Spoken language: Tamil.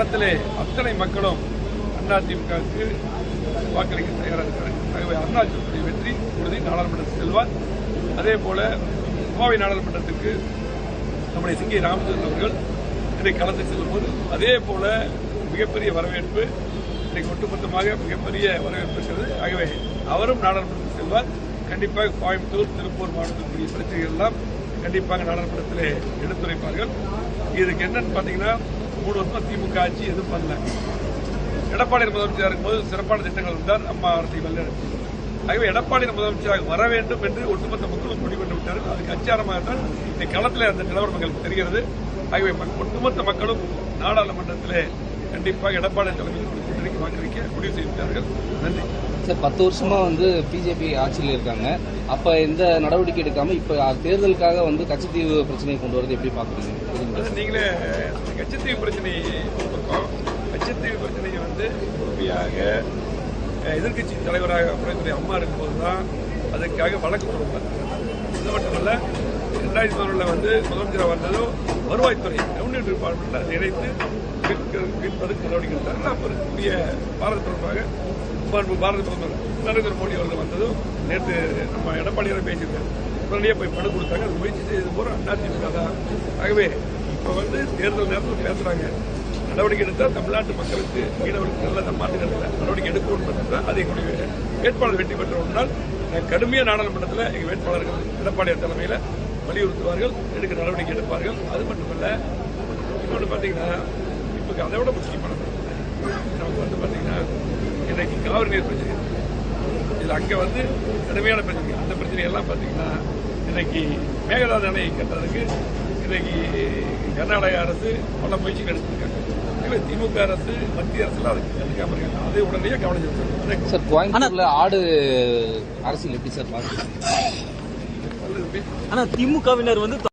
களத்திலே அத்தனை மக்களும் அதிமுகவுக்கு வாக்களிக்க தயாராக இருக்கிறார்கள் ஆகவே அருணாச்சலத்துடைய வெற்றி உறுதி நாடாளுமன்றத்தில் செல்வார் அதே போல கோவை நாடாளுமன்றத்திற்கு நம்முடைய சிங்கை ராமச்சந்திரன் அவர்கள் இன்றைக்கு களத்தில் செல்லும்போது அதே போல மிகப்பெரிய வரவேற்பு இன்றைக்கு ஒட்டுமொத்தமாக மிகப்பெரிய வரவேற்பு இருக்கிறது. ஆகவே அவரும் நாடாளுமன்றத்தில் செல்வார். கண்டிப்பாக கோயம்புத்தூர் திருப்பூர் மாவட்டத்திற்குரிய பிரச்சனைகள் எல்லாம் கண்டிப்பாக நாடாளுமன்றத்திலே எடுத்துரைப்பார்கள். இதுக்கு என்னன்னு பார்த்தீங்கன்னா மூணு வருஷம் திமுக ஆட்சி எதுவும் பண்ணல. எடப்பாடி முதலமைச்சராக இருக்கும்போது சிறப்பான திட்டங்கள் இருந்தார் அம்மா அரசை வல்லெடுப்பு ஆகவே எடப்பாடி முதலமைச்சராக வர வேண்டும் என்று ஒட்டுமொத்த மக்களும் முடிவு பண்ணி விட்டார்கள் அதுக்கு அச்சாரமாகத்தான் இந்த களத்தில் அந்த நிலவரம் எங்களுக்கு தெரிகிறது. ஆகவே ஒட்டுமொத்த மக்களும் நாடாளுமன்றத்திலே கண்டிப்பாக எடப்பாடி தலைமையில் கூட்டணிக்கு வாக்களிக்க முடிவு செய்திருக்கிறார்கள் நன்றி. சார் பத்து வருஷமா வந்து பிஜேபி ஆட்சியில் இருக்காங்க. அப்ப எந்த நடவடிக்கை எடுக்காம இப்ப தேர்தலுக்காக வந்து கட்சித்தீவு பிரச்சனையை கொண்டு வரது எப்படி பாக்குறீங்க? அது நீங்களே கச்சத்தீவு பிரச்சனை கச்சத்தீவு பிரச்சனையை வந்து உறுதியாக எதிர்க்கட்சி தலைவராக உரைத்துறை அம்மா இருக்கும்போது தான் அதுக்காக வழக்கு தொடர்ந்தார் இது மட்டுமல்ல ரெண்டாயிரத்தி பதினொன்றில் வந்து முதலமைச்சராக வந்ததும் வருவாய்த்துறை ரெவன்யூ டிபார்ட்மெண்ட்டில் அதை இணைத்து மீட்பதற்கு நடவடிக்கை எடுத்தார்கள் அப்போ இருக்கக்கூடிய பாரத தொடர்பாக மாண்பு பாரத பிரதமர் நரேந்திர மோடி அவர்கள் வந்ததும் நேற்று நம்ம எடப்பாடியாரை பேசியிருக்காரு. உடனடியாக போய் பணம் கொடுத்தாங்க. அது முயற்சி செய்தது போற அதிமுக தான். ஆகவே இப்போ வந்து தேர்தல் நேரத்தில் பேசுறாங்க. நடவடிக்கை எடுத்தால் தமிழ்நாட்டு மக்களுக்கு மீனவர்களுக்கு நல்ல மாற்றுகிறதுல நடவடிக்கை எடுக்கணும் தான் அதை எங்களுடைய வேட்பாளர் வெற்றி பெற்ற பெற்றோம்னால் கடுமையாக நாடாளுமன்றத்தில் எங்கள் வேட்பாளர்கள் எடப்பாடியார் தலைமையில் வலியுறுத்துவார்கள் எடுக்க நடவடிக்கை எடுப்பார்கள் அது மட்டுமல்ல இன்னொன்று பார்த்தீங்கன்னா இப்போ அதை விட முக்கியமானது நமக்கு வந்து காவிரி நீர் பிரச்சனை. இருக்கு. இது அங்கே வந்து கடுமையான பிரச்சனை. அந்த பிரச்சனையெல்லாம் பார்த்தீங்கன்னா இன்னைக்கு மேகதாது அணையை கட்டுறதுக்கு இன்னைக்கு கர்நாடக அரசு பல முயற்சிகள் எடுத்திருக்காங்க. திமுக அரசு மத்திய அரசுல அதுக்கு கண்டுக்காம இருக்காங்க அதை உடனடியாக கவனம் செலுத்தணும் சார் கோயம்புத்தூர்ல ஆடு அரசியல் எப்படி சார் பாக்குறீங்க? நல்லது. ஆனா திமுகவினர் வந்து